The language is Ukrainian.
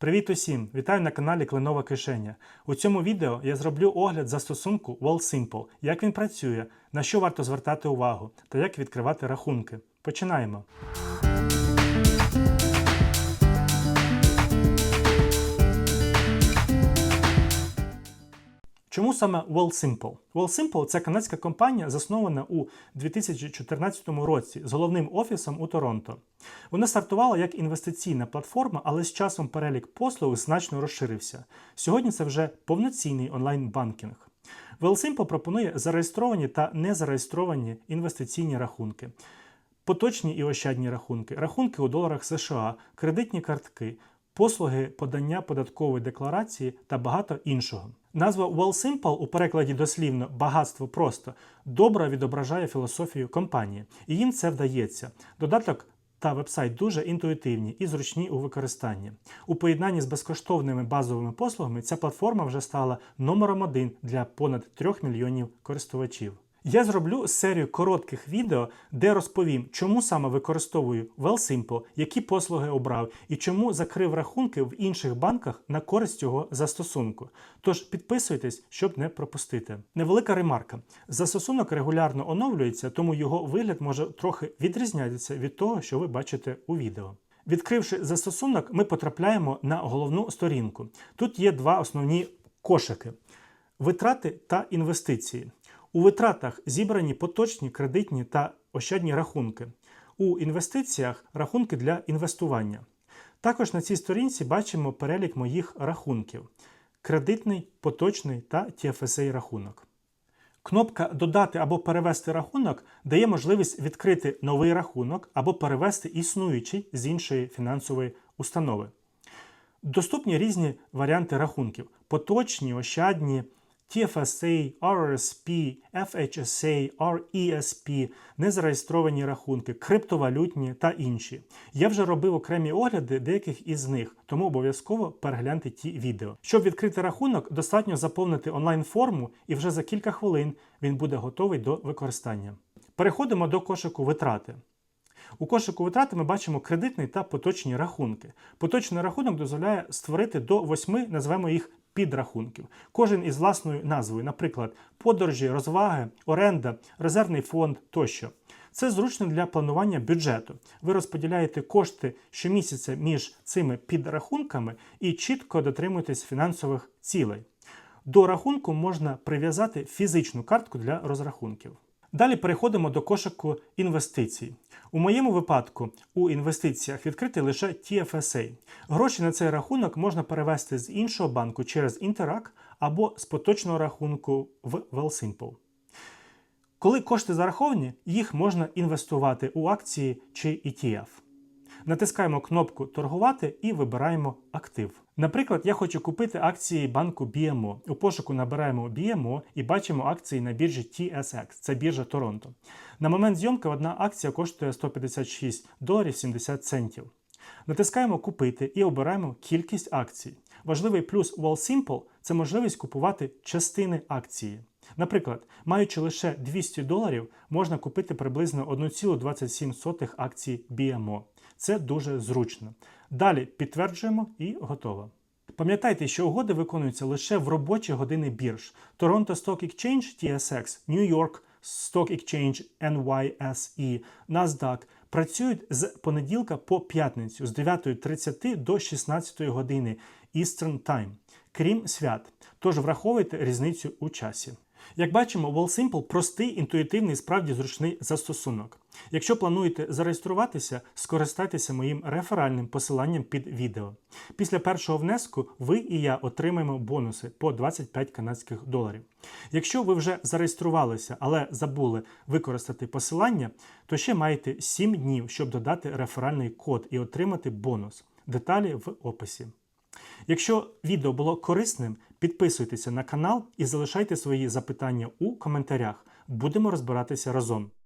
Привіт усім! Вітаю на каналі Кленова Кишеня. У цьому відео я зроблю огляд застосунку WallSimple, як він працює, на що варто звертати увагу та як відкривати рахунки. Починаємо. Чому саме WellSimple? WellSimple – це канадська компанія, заснована у 2014 році з головним офісом у Торонто. Вона стартувала як інвестиційна платформа, але з часом перелік послуг значно розширився. Сьогодні це вже повноцінний онлайн-банкінг. WellSimple пропонує зареєстровані та незареєстровані інвестиційні рахунки, поточні і ощадні рахунки, рахунки у доларах США, кредитні картки, послуги подання податкової декларації та багато іншого. Назва WellSimple у перекладі дослівно багатство просто добре відображає філософію компанії, і їм це вдається. Додаток та вебсайт дуже інтуїтивні і зручні у використанні. У поєднанні з безкоштовними базовими послугами ця платформа вже стала номером один для понад 3 мільйонів користувачів. Я зроблю серію коротких відео, де розповім, чому саме використовую WellSimple, які послуги обрав і чому закрив рахунки в інших банках на користь цього застосунку. Тож підписуйтесь, щоб не пропустити. Невелика ремарка: застосунок регулярно оновлюється, тому його вигляд може трохи відрізнятися від того, що ви бачите у відео. Відкривши застосунок, ми потрапляємо на головну сторінку. Тут є два основні кошики: витрати та інвестиції. У витратах зібрані поточні кредитні та ощадні рахунки. У інвестиціях рахунки для інвестування. Також на цій сторінці бачимо перелік моїх рахунків: кредитний, поточний та TFSA рахунок. Кнопка Додати або перевести рахунок дає можливість відкрити новий рахунок або перевести існуючий з іншої фінансової установи. Доступні різні варіанти рахунків: поточні, ощадні. TFSA, RRSP, FHSA, RESP, незареєстровані рахунки, криптовалютні та інші. Я вже робив окремі огляди деяких із них, тому обов'язково перегляньте ті відео. Щоб відкрити рахунок, достатньо заповнити онлайн-форму, і вже за кілька хвилин він буде готовий до використання. Переходимо до кошику витрати. У кошику витрати ми бачимо кредитний та поточні рахунки. Поточний рахунок дозволяє створити до восьми, назвемо їх підрахунків. Кожен із власною назвою, наприклад, подорожі, розваги, оренда, резервний фонд тощо. Це зручно для планування бюджету. Ви розподіляєте кошти щомісяця між цими підрахунками і чітко дотримуєтесь фінансових цілей. До рахунку можна прив'язати фізичну картку для розрахунків. Далі переходимо до кошику інвестицій. У моєму випадку у інвестиціях відкритий лише TFSA. Гроші на цей рахунок можна перевести з іншого банку через Interac або з поточного рахунку в WellSimple. Коли кошти зараховані, їх можна інвестувати у акції чи ETF. Натискаємо кнопку Торгувати і вибираємо актив. Наприклад, я хочу купити акції банку BMO. У пошуку набираємо BMO і бачимо акції на біржі TSX, це біржа Торонто. На момент зйомки одна акція коштує 156 доларів 70 центів. Натискаємо Купити і обираємо кількість акцій. Важливий плюс WallSimple – це можливість купувати частини акції. Наприклад, маючи лише 200 доларів, можна купити приблизно 1,27 акцій BMO. Це дуже зручно. Далі підтверджуємо і готово. Пам'ятайте, що угоди виконуються лише в робочі години бірж. Toronto Stock Exchange TSX, New York Stock Exchange NYSE, NASDAQ працюють з понеділка по п'ятницю з 9.30 до 16 години Eastern Time, крім свят. Тож враховуйте різницю у часі. Як бачимо, WallSimple простий, інтуїтивний, справді зручний застосунок. Якщо плануєте зареєструватися, скористайтеся моїм реферальним посиланням під відео. Після першого внеску ви і я отримаємо бонуси по 25 канадських доларів. Якщо ви вже зареєструвалися, але забули використати посилання, то ще маєте 7 днів, щоб додати реферальний код і отримати бонус. Деталі в описі. Якщо відео було корисним, підписуйтеся на канал і залишайте свої запитання у коментарях. Будемо розбиратися разом.